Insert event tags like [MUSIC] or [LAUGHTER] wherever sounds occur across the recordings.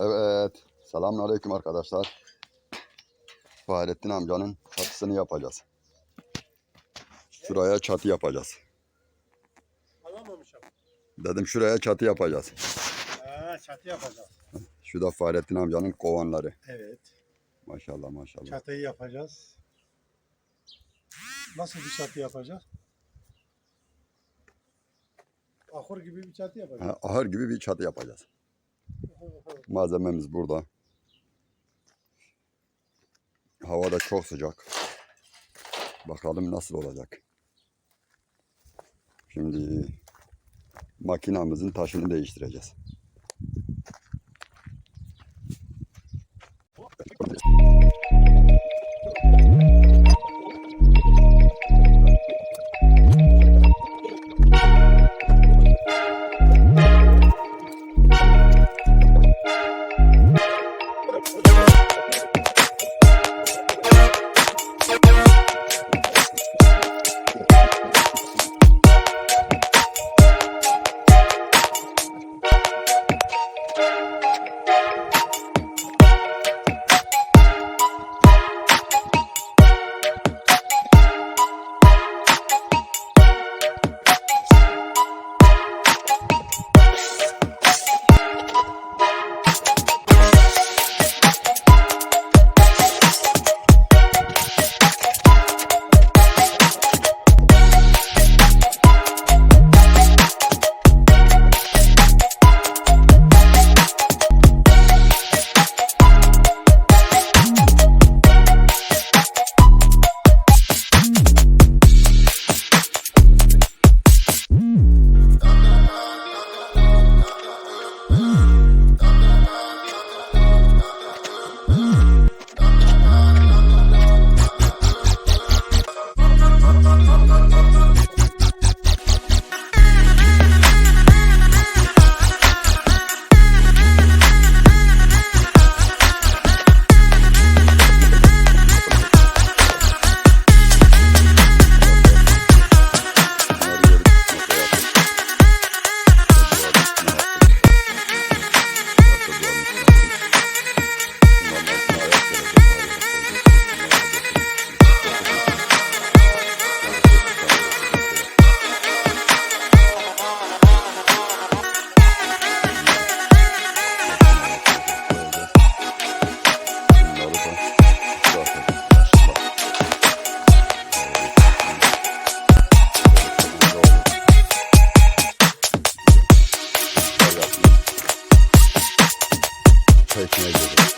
Evet. Selamünaleyküm arkadaşlar. Fahrettin amcanın çatısını yapacağız. Şuraya çatı yapacağız. Alamamış ama. Dedim şuraya çatı yapacağız. Ha, çatı yapacağız. Şu da Fahrettin amcanın kovanları. Evet. Maşallah maşallah. Çatıyı yapacağız. Nasıl bir çatı yapacağız? Ahur gibi bir çatı yapacağız. Ha, ahır gibi bir çatı yapacağız. Malzememiz burada. Hava da çok sıcak. Bakalım nasıl olacak. Şimdi makinamızın taşını değiştireceğiz. Gidiyoruz.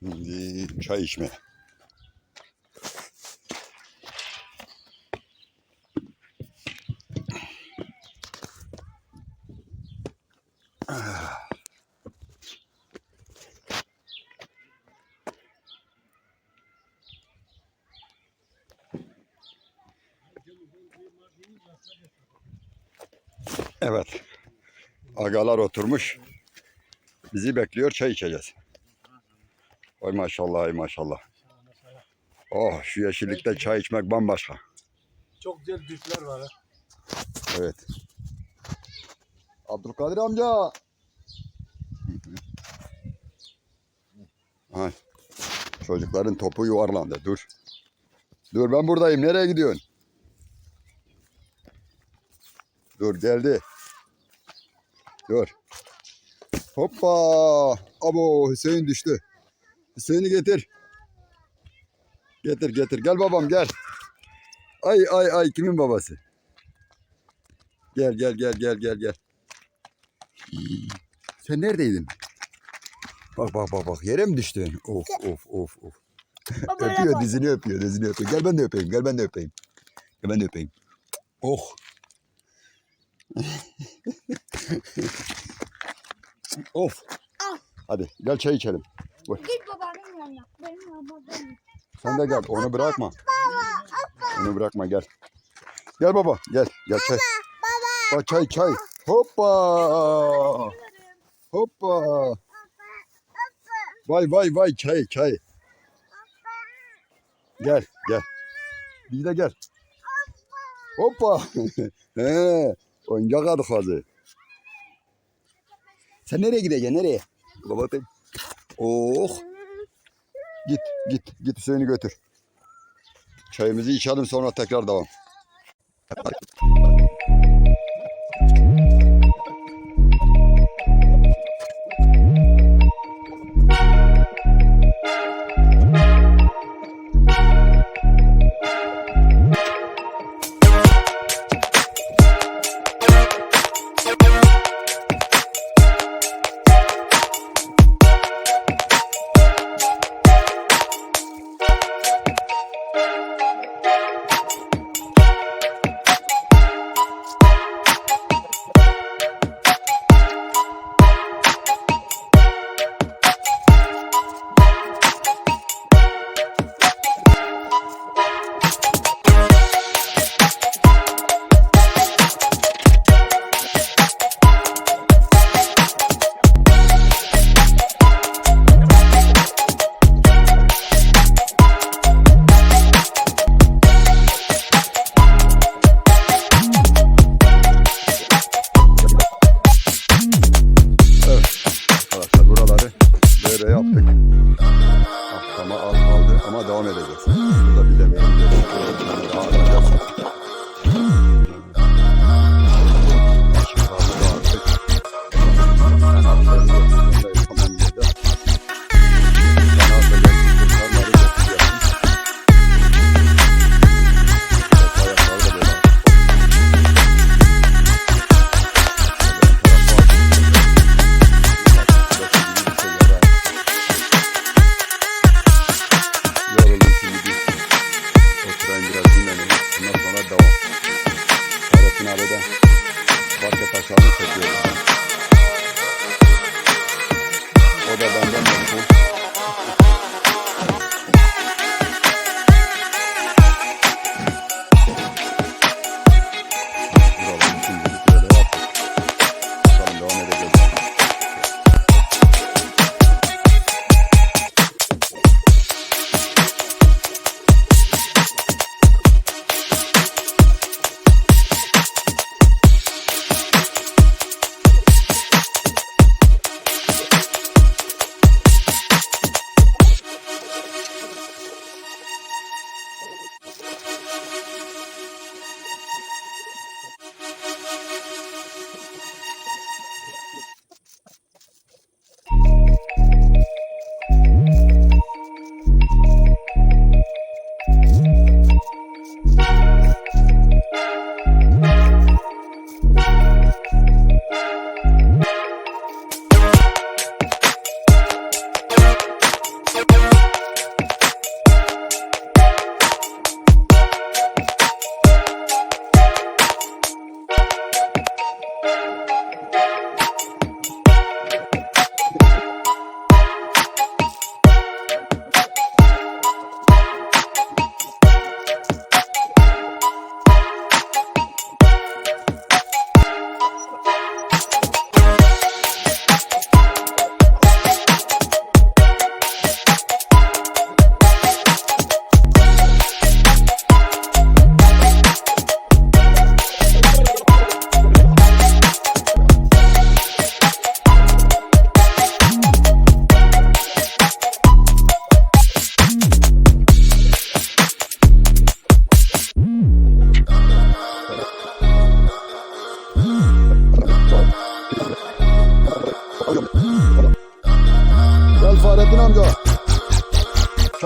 Şimdi çay içmeye. Evet. Agalar oturmuş. Bizi bekliyor çay içeceğiz. Ay maşallah ay maşallah. Oh şu yeşillikte çay içmek bambaşka. Çok güzel düfler var ha. Evet. Abdülkadir amca. Ay. Çocukların topu yuvarlandı. Dur. Dur ben buradayım. Nereye gidiyorsun? Dur geldi. Dur. Hoppa. Abo Hüseyin düştü. Hüseyin'i getir. Getir getir. Gel babam gel. Ay ay ay kimin babası? Gel gel gel gel gel gel. Sen neredeydin? Bak bak bak bak yere mi düştün? Of of of of. öpüyor dizini öpüyor dizini öpüyor. Gel ben de öpeyim gel ben de öpeyim. Gel ben de öpeyim. Oh. Of. Hadi gel çay içelim. Git babanın yanına. Benim babam. Sen de gel onu bırakma. Onu bırakma gel. Gel baba gel. Gel çay. Baba. çay çay. Hoppa. Hoppa. Vay vay vay çay çay. Gel gel. Bir de gel. Hoppa. [LAUGHS] He, oyuncak adı kazı. Sen nereye gideceksin nereye? Baba ben- Oh. Git git git suyunu götür. Çayımızı içelim sonra tekrar devam.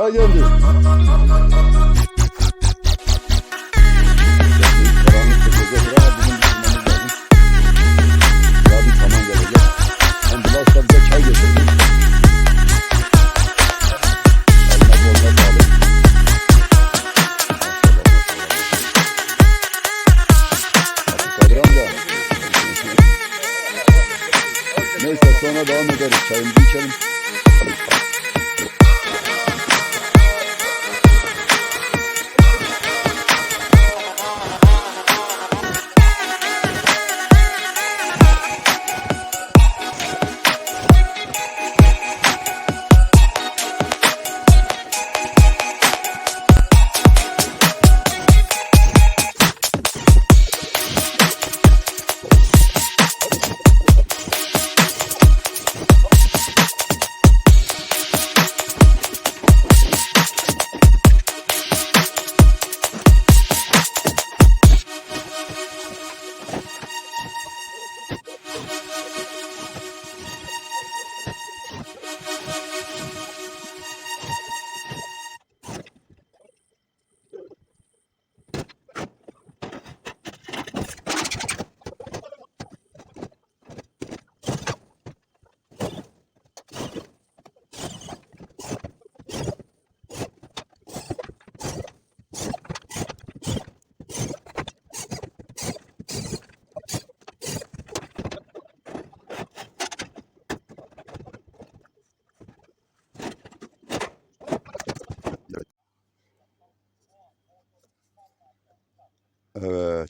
Kadir amca. Neyse sonra devam ederiz. Çayımızı içelim.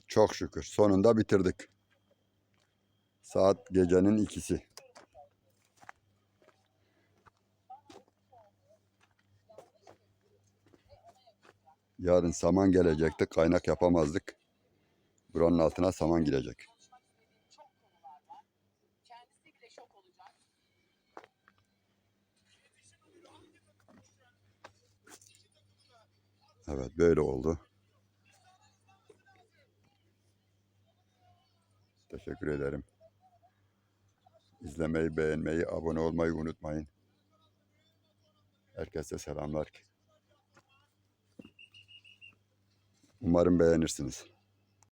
Çok şükür sonunda bitirdik. Saat gecenin ikisi. Yarın saman gelecekti. Kaynak yapamazdık. Buranın altına saman girecek. Evet böyle oldu. Teşekkür ederim. İzlemeyi, beğenmeyi, abone olmayı unutmayın. Herkese selamlar. Umarım beğenirsiniz.